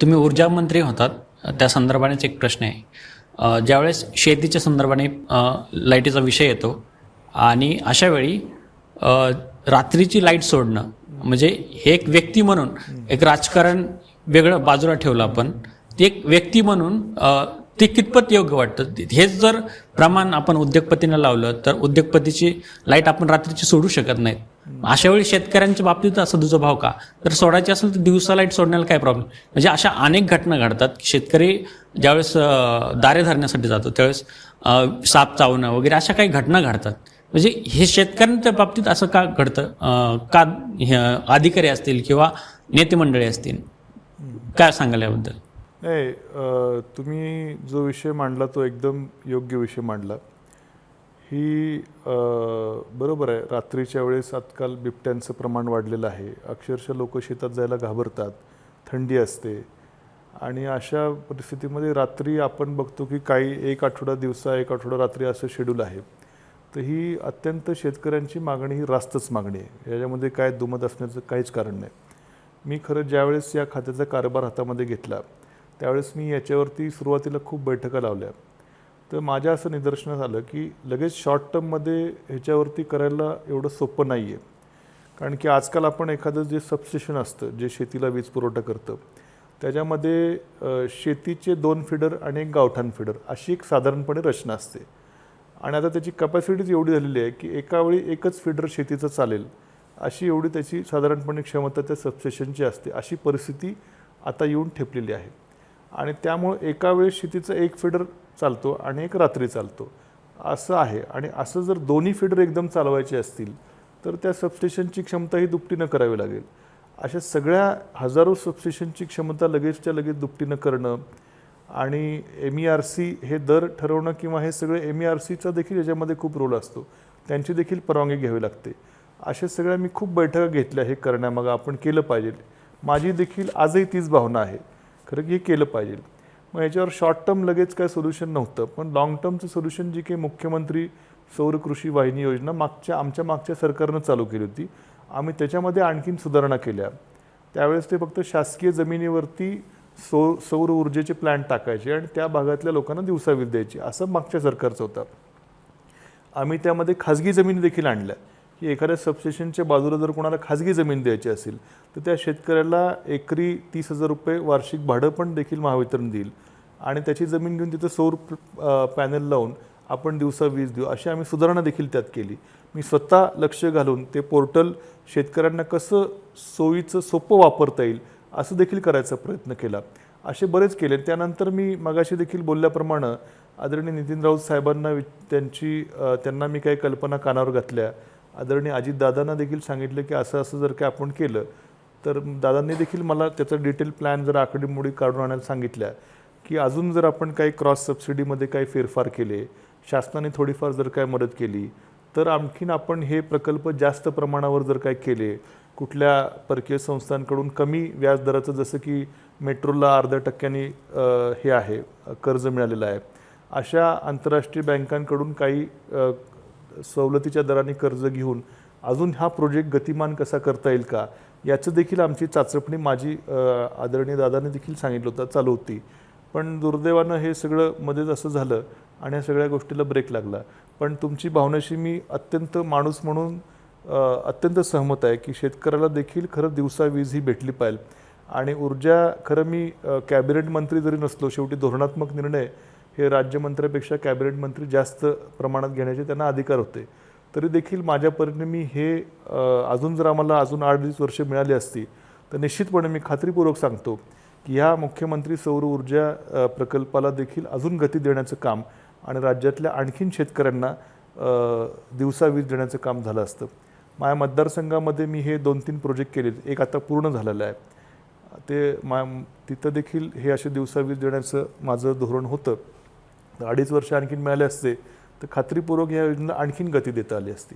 तुम्ही ऊर्जा मंत्री होतात. त्या संदर्भानेच एक प्रश्न आहे. ज्यावेळेस शेतीच्या संदर्भाने लाईटीचा विषय येतो आणि अशा वेळी रात्रीची लाइट सोडणं म्हणजे हे एक व्यक्ती म्हणून एक राजकारण वेगळं बाजूला ठेवलं आपण ती एक व्यक्ती म्हणून ते कितपत योग्य वाटतं? हेच जर प्रमाण आपण उद्योगपतींना लावलं तर उद्योगपतीची लाइट आपण रात्रीची सोडू शकत नाहीत. अशा वेळी शेतकऱ्यांच्या बाबतीत असा दुजाभाव का? तर सोडायची असेल तर दिवसा लाइट सोडण्याला काय प्रॉब्लेम म्हणजे अशा अनेक घटना घडतात की शेतकरी ज्यावेळेस दारे धरण्यासाठी जातो त्यावेळेस साप चावणं वगैरे अशा काही घटना घडतात. म्हणजे हे शेतकऱ्यांच्या बाबतीत असं का घडतं? का अधिकारी असतील किंवा नेते मंडळी असतील? काय सांगाल याबद्दल? नाही तुम्ही जो विषय मांडला तो एकदम योग्य विषय मांडला. ही बरोबर आहे रात्रीच्या वेळेस आजकाल बिबट्यांचं प्रमाण वाढलेलं आहे. अक्षरशः लोक शेतात जायला घाबरतात थंडी असते. आणि अशा परिस्थितीमध्ये रात्री आपण बघतो की काही एक आठवडा दिवसा एक आठवडा रात्री असं शेड्यूल आहे. तर ही अत्यंत शेतकऱ्यांची मागणी ही रास्तच मागणी आहे. याच्यामध्ये काय दुमत असण्याचं काहीच कारण नाही. मी खरं ज्यावेळेस या खात्याचा कारभार हातामध्ये घेतला त्यावेळेस मी याच्यावरती सुरुवातीला खूप बैठका लावल्या. तर माझ्या असं निदर्शन आलं की लगेच शॉर्ट टर्ममध्ये ह्याच्यावरती करायला एवढं सोपं नाही आहे कारण की आजकाल आपण एखादं जे सबस्टेशन असतं जे शेतीला वीज पुरवठा करतं त्याच्यामध्ये शेतीचे दोन फिडर आणि एक गावठाण फिडर अशी एक साधारणपणे रचना असते. आणि आता त्याची कपॅसिटीच एवढी झालेली आहे की एकावेळी एकच फिडर शेतीचं चालेल अशी एवढी त्याची साधारणपणे क्षमता त्या सबस्टेशनची असते अशी परिस्थिती आता येऊन ठेपलेली आहे. आणि त्यामुळं एका वेळेस शेतीचा एक फिडर चालतो आणि एक रात्री चालतो. असं आहे. आणि असं जर दोन्ही फिडर एकदम चालवायचे असतील तर त्या सबस्टेशनची क्षमता ही दुपटीनं करावी लागेल. अशा सगळ्या हजारो सबस्टेशनची क्षमता लगेचच्या लगेच दुपटीनं करणं आणि एम ई आर सी हे दर ठरवणं किंवा हे सगळे एम ई आर सीचा देखील याच्यामध्ये खूप रोल असतो. त्यांची देखील परवानगी घ्यावी लागते. अशा सगळ्या मी खूप बैठका घेतल्या हे करण्यामागं आपण केलं पाहिजे. माझी देखील आजही तीच भावना आहे. खरं की हे केलं पाहिजे. मग याच्यावर शॉर्ट टर्म लगेच काय सोल्युशन नव्हतं. पण लॉंग टर्मचं सोल्युशन जी काही मुख्यमंत्री सौर कृषी वाहिनी योजना मागच्या आमच्या मागच्या सरकारनं चालू केली होती. आम्ही त्याच्यामध्ये आणखीन सुधारणा केल्या. त्यावेळेस ते फक्त शासकीय जमिनीवरती सौ सौर ऊर्जेचे प्लॅन्ट टाकायचे आणि त्या भागातल्या लोकांना दिवसा वीज द्यायची. असं मागच्या सरकारचं होतं. आम्ही त्यामध्ये खाजगी जमिनी देखील आणल्या. की एखाद्या सबस्टेशनच्या बाजूला जर कोणाला खाजगी जमीन द्यायची असेल तर त्या शेतकऱ्याला एकरी तीस हजार रुपये वार्षिक भाडं पण देखील महावितरण देईल. आणि त्याची जमीन घेऊन तिथं सौर पॅनल लावून आपण दिवसा वीज देऊ अशी आम्ही सुधारणा देखील त्यात केली. मी स्वतः लक्ष घालून ते पोर्टल शेतकऱ्यांना कसं सोयीचं सोपं वापरता येईल असं देखील करायचा प्रयत्न केला. असे बरेच केले. त्यानंतर मी मगाशी देखील बोलल्याप्रमाणे आदरणीय नितीन राऊत साहेबांना वि- त्यांची त्यांना मी काही कल्पना कानावर घातल्या. आदरणीय अजितदादांना देखील सांगितलं की असं असं जर काय आपण केलं तर दादांनी देखील मला त्याचा डिटेल प्लॅन जर आकडेमोडी काढून आणायला सांगितल्या की अजून जर आपण काही क्रॉस सबसिडीमध्ये काही फेरफार केले शासनाने थोडीफार जर काय मदत केली तर आणखीन आपण हे प्रकल्प जास्त प्रमाणावर जर काय केले कुठल्या परकीय संस्थांकडून कमी व्याजदराचं जसं की मेट्रोला अर्ध्या टक्क्यांनी हे आहे कर्ज मिळालेलं आहे अशा आंतरराष्ट्रीय बँकांकडून काही सवलतीच्या दराने कर्ज घेऊन अजून हा प्रोजेक्ट गतिमान कसा करता येईल का? याचं देखील आमची चाचपणी माझी आदरणीय दादाने देखील सांगितलं होतं चालू होती. पण दुर्दैवानं हे सगळं मध्येच असं झालं आणि या सगळ्या गोष्टीला ब्रेक लागला. पण तुमची भावनाशी मी अत्यंत माणूस म्हणून अत्यंत सहमत आहे की शेतकऱ्याला देखील खरं दिवसा वीज ही भेटली पाहिजे. आणि ऊर्जा खरं मी कॅबिनेट मंत्री जरी नसलो शेवटी धोरणात्मक निर्णय हे राज्यमंत्र्यापेक्षा कॅबिनेट मंत्री जास्त प्रमाणात घेण्याचे त्यांना अधिकार होते. तरी देखील माझ्या परीने मी हे अजून जर आम्हाला अजून आठ वीस वर्ष मिळाली असती तर निश्चितपणे मी खात्रीपूर्वक सांगतो की ह्या मुख्यमंत्री सौर ऊर्जा प्रकल्पाला देखील अजून गती देण्याचं काम आणि राज्यातल्या आणखीन शेतकऱ्यांना दिवसा वीज देण्याचं काम झालं असतं. माझ्या मतदारसंघामध्ये मी हे दोन तीन प्रोजेक्ट केले एक आता पूर्ण झालेलं आहे. ते मा तिथं देखील हे असे दिवसा वीज देण्याचं माझं धोरण होतं. अडीच वर्ष आणखीन मिळाले असते तर खात्रीपूर्वक या योजनेला आणखीन गती देता आली असती.